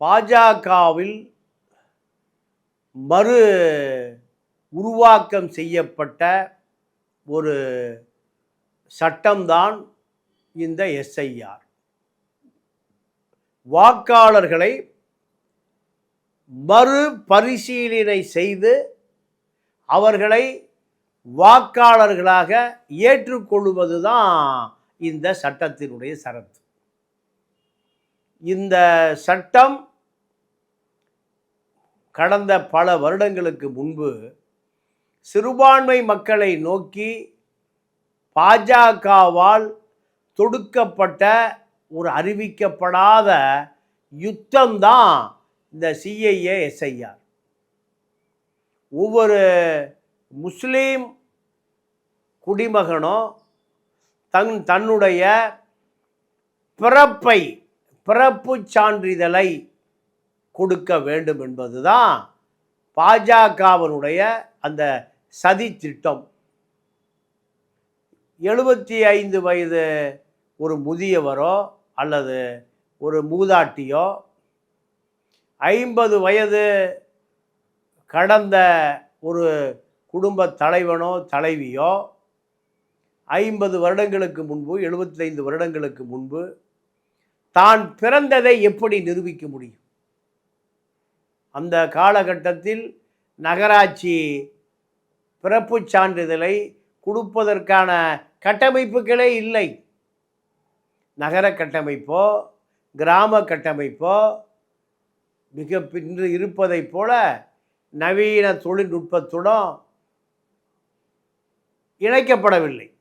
பாஜகவில் மறு உருவாக்கம் செய்யப்பட்ட ஒரு சட்டம்தான் இந்த எஸ்ஐஆர். வாக்காளர்களை மறுபரிசீலனை செய்து அவர்களை வாக்காளர்களாக ஏற்றுக்கொள்வது தான் இந்த சட்டத்தினுடைய சரத்து. இந்த சட்டம் கடந்த பல வருடங்களுக்கு முன்பு சிறுபான்மை மக்களை நோக்கி பாஜகவால் தொடுக்கப்பட்ட ஒரு அறிவிக்கப்படாத யுத்தம்தான் இந்த சிஐஏ எஸ்ஐஆர் ஒவ்வொரு முஸ்லீம் குடிமகனும் தன் தன்னுடைய பிறப்பை பிறப்பு சான்றிதழை கொடுக்க வேண்டும் என்பதுதான் பாஜகவினுடைய அந்த சதி திட்டம். எழுபத்தி ஐந்து வயது ஒரு முதியவரோ அல்லது ஒரு மூதாட்டியோ ஐம்பது வயது கடந்த ஒரு குடும்ப தலைவனோ தலைவியோ ஐம்பது வருடங்களுக்கு முன்பு எழுபத்தைந்து வருடங்களுக்கு முன்பு தான் பிறந்ததை எப்படி நிரூபிக்க முடியும்? அந்த காலகட்டத்தில் நகராட்சி பிறப்புச் சான்றிதழை கொடுப்பதற்கான கட்டமைப்புகளே இல்லை. நகர கட்டமைப்போ கிராம கட்டமைப்போ மிக பின்று இருப்பதைப் போல நவீன தொழில்நுட்பத்துடன் இணைக்கப்படவில்லை.